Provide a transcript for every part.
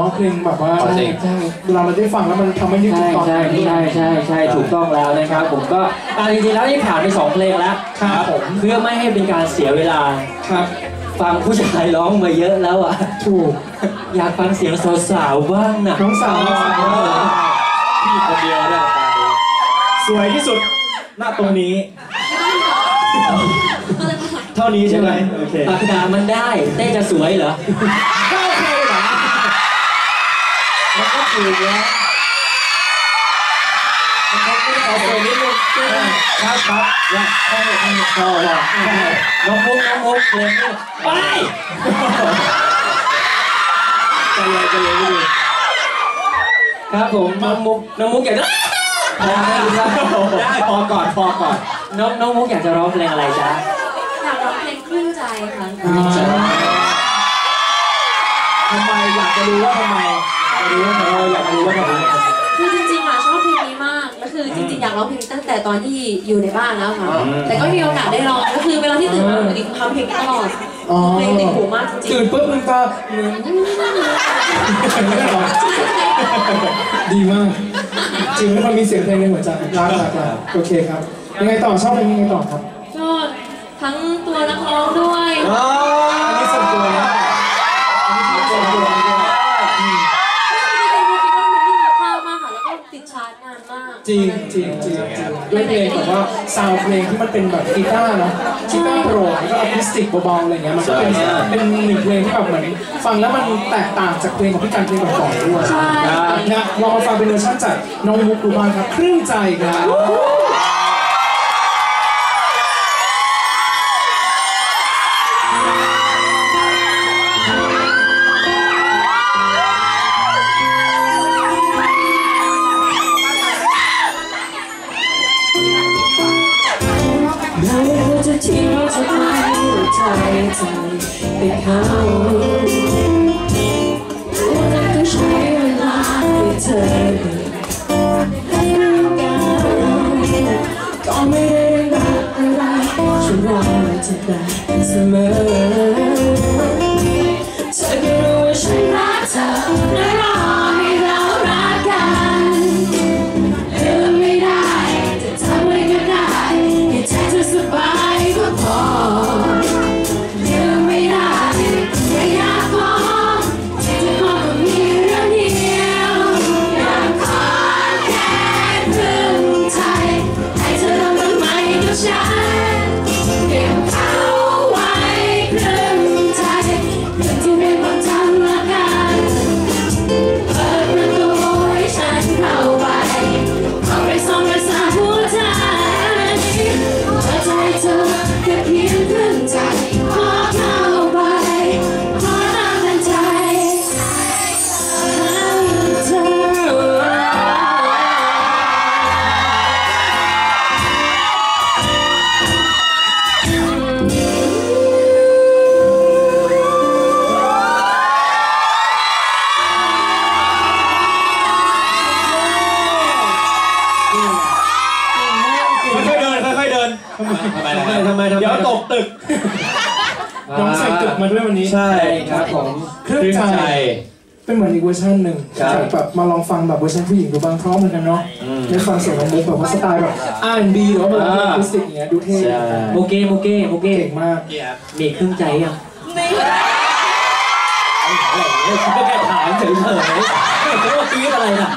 ร้องเพลงแบบว่าอ๋อจริงใช่เวลาเราได้ฟังแล้วมันทำให้นึกถึใช่งตอนใช่นั้นด้วยใช่ใช่ใช่ถูกต้องแล้วนะครับ ผมก็อ่าจริงๆแล้วนี่ผ่านไปสองเพลงแล้วครับผมเพื่อไม่ให้เป็นการเสียเวลาครับฟังผู้ชายร้องมาเยอะแล้วอะถูกอยากฟังเสียงสาวๆบ้างนะน้องสาวน้องสาวพี่คนเดียวเนี่ยตาดีสวยที่สุดณตรงนี้เท่านี้ใช่ไหมโอเคปากกามันได้เต้จะสวยเหรอก็โอเคเหรอ มันก็ถูกแล้วมันก็ไม่ขอสวยนิดนึงครับครับว่าใช่ใช่ใช่ว่าน้องมุกน้องมุกเลงนี้ไปใจเย็นใจเย็นพี่ครับผมน้องมุกน้องมุกอยากจะได้ได้ได้พอก่อนพอก่อนน้องน้องมุกอยากจะร้องเพลงอะไรจ๊ะอยากร้องเพลงคลื่นใจค่ะทำไมอยากจะรู้ว่าทำไม รู้ว่าทำไมอยากรู้ว่าทำไมคือจริงๆอะชอบเพลงนี้มากแล้วคือจริงๆอยากร้องเพลงตั้งแต่ตอนที่อยู่ในบ้านแล้วค่ะ แต่ก็ไม่มีโอกาสได้ร้องก็คือเวลาที่ตื่นมาปกติทำเพลงตลอดอ๋อเพลงติดหูมากจริงตื่นปุ๊บลืมตาดีมากจริงๆมันมีเสียงเพลงในหัวใจรักรักรักโอเคครับ ยังไงต่อชอบเพลงยังไงต่อครับๆก็ทั้งตัวนักร้องด้วย อ๋อ อันนี้ส่วนตัวนะอันนี้ส่วนตัวนะอืม ก็คือจริงๆเป็นเพลงที่มีค่ามากค่ะ แล้วก็ติดชาร์ตนานมาก จริงจริงจริงจริงด้วยเพลงแบบว่าซาวด์เพลงที่มันเป็นแบบกีตาร์เนาะกีตาร์โปร่งแล้วก็อะคูสติกเบาๆอะไรเงี้ยมันก็เป็นเป็นหนึ่งเพลงที่แบบเหมือนฟังแล้วมันแตกต่างจากเพลงของพี่การเพลงก่อนๆด้วยใช่นะลองมาฟังเป็นเวอร์ชันจากน้องมุกดูบ้างครับครึ่งใจครับ ไปเขารู้ ทำไมทำไมทำไมทำไมเดี๋ยวตกตึกน้องใส่ตึกมาด้วยวันนี้ ใช่ครับผมครึ่งครึ่งใจใจเป็นเหมือนอีกเวอร์ชันหนึ่งครับจากแบบมาลองฟังแบบเวอร์ชันผู้หญิงดูบ้างเพราะเหมือนกันเนาะได้ฟังเสียงน้องมุกแบบว่าสไตล์แบบ R&B หรือว่าแบบอะคูสติกอย่างเงี้ยดูเท่ใช่โมเก้โมเก้โมเก้เก่งมากมีครึ่งใจยังฉันก็แค่ถามเฉยไม่รู้ว่ากรี๊ดอะไรนะ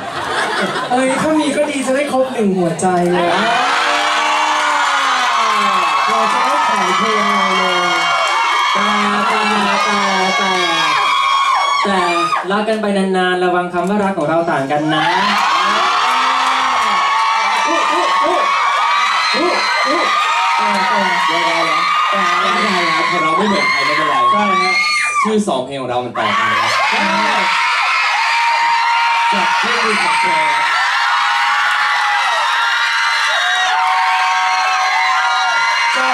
เอ้ยถ้ามีก็ดีจะได้ครบหนึ่งหัวใจเลย เพลงเรเลยแต่แต่แต่แต่แต่รักกันไปนานๆ ระวังคำว่ารักของเราต่างกันนะอู้อู้อู้อู้อู้แต่แต่เดี๋ยวเราแต่ไม่เป็นไรครับเราไม่เหมือนใครไม่เป็นไรใช่ฮะชื่อสองเพลงของเรามันแตกกันนะจากที่มีกับแกจ้า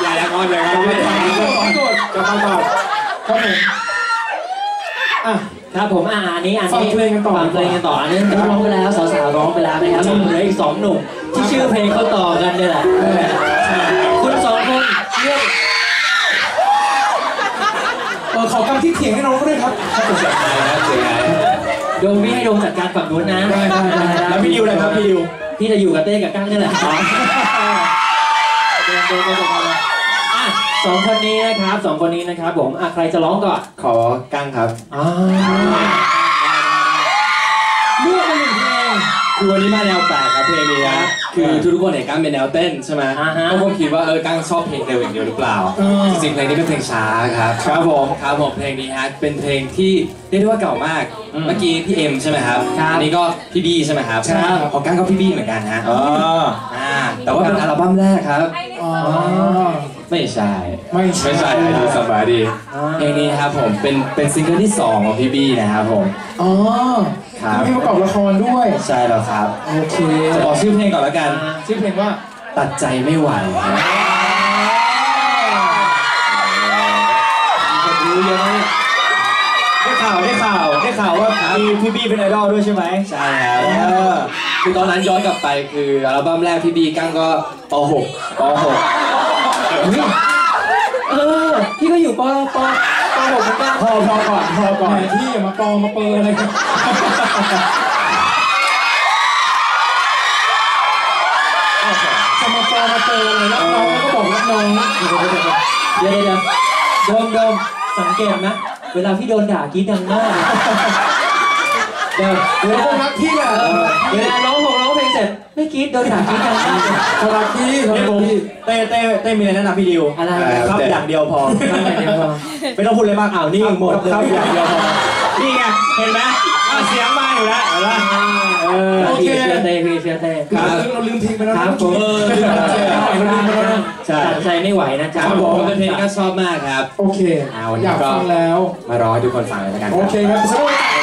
อย่าอย่างอนอย่างอนไม่ขได้อโทษจะมาก่อนครับผมอะครับผมอ่าอันนี้อันฟังนี้เพลงกันต่อฟังเพลงกันต่ออันนี้ร้องไปแล้วสาวๆร้องไปแล้วนะครับเหลืออีกสองหนุ่มที่ชื่อเพลงเขาต่อกันเนี่ยแหละคุณสองคนเลือกเออขอกำที่เถียงให้น้องก็ด้วยครับโดมพี่ให้โดมจัดการฝั่งนู้นนะได้ได้ได้แล้วพี่ดิวเลยครับพี่ดิวพี่จะอยู่กับเต้กับก้างนี่แหละ โดมโดมโดมจัดการเลยอะสองคนนี้นะครับสองคนนี้นะครับผมอะใครจะร้องก่อนขอกั้งครับ อ่า คือวันนี้มาแนวแปลกครับเพลงนี้นะคือทุกๆคนเห็นกั้งเป็นแนวเต้นใช่ไหมอ่าฮะก็คงคิดว่าเออกั้งชอบเพลงเร็วอย่างเดียวหรือเปล่าเออจริงๆเพลงนี้เป็นเพลงช้าครับครับผมครับผมเพลงนี้ฮะเป็นเพลงที่เรียกได้ว่าเก่ามากอืมเมื่อกี้พี่เอ็มใช่ไหมครับครับอันนี้ก็พี่บี้ใช่ไหมครับใช่ครับของกั้งก็พี่บี้เหมือนกันฮะอ๋ออ่าแต่ว่าเป็นอัลบั้มแรกครับอ๋อไม่ใช่ ไม่ใช่ไม่ใช่ไอดูสบายดีเพลงนี้นะครับผมเป็นเป็นซิงเกิลที่สองของพี่บี้นะครับผม อ๋อครับมีประกอบละครด้วย ใช่แล้วครับโอเคจะบอกชื่อเพลงก่อนแล้วกัน ชื่อเพลงว่า ตัดใจไม่ไหวครับรู้เยอะนะเนี่ยได้ข่าวได้ข่าวได้ข่าวว่ามีพี่บี้เป็นไอดอลด้วยใช่ไหมใช่ครับเออคือตอนนั้นย้อนกลับไปคืออัลบั้มแรกพี่บี้กั้งก็ป .6 ป เออพี่ก็อยู่ปปปหกเหมือนกันพอพอก่อนพอก่อนที่อย่ามาปองมาเปอร์อะไรกันจะมาปองมาเปอร์อะไรรับน้องก็บอกรับน้องเดี๋ยวเดี๋ยวเดี๋ยวโดมโดมสังเกตนะเวลาพี่โดนด่ากรีดดังมากเดี๋ยวเวเดี๋ยวลาคนรักพี่แหละเวลาร้องเพ ไม่กรีดโดนด่ากรีดดังมากคนรักพี่คนนี่รักผมพี่เต้เต้เต้มีอะไรแนะนำพี่ดิวอะไรครับอย่างเดียวพอทำไมเดี๋ยวก่อนไม่ต้องพูดเลยมากอ้าวนี่หมดครับอย่างเดียวพอนี่ไงเห็นไหมอะเสียงมาอยู่แล้วเห็นไหมเออพี่เชื่อเต้พี่เชื่อเต้เราลืมเราลืมเพลงไปแล้วคนะรับผมเออลืมเพลงไปเราลืมไปแล้วนะใช่ตัดใจไม่ไหวนะจ๊ะครับผมเป็นเพลงที่กั้งชอบมากครับ โอเคอ่าวันนี้อยากก็ฟังแล้ว มาร้องให้ทุกคนฟังเลยแล้วกันคโอรับเคครับสวัสดี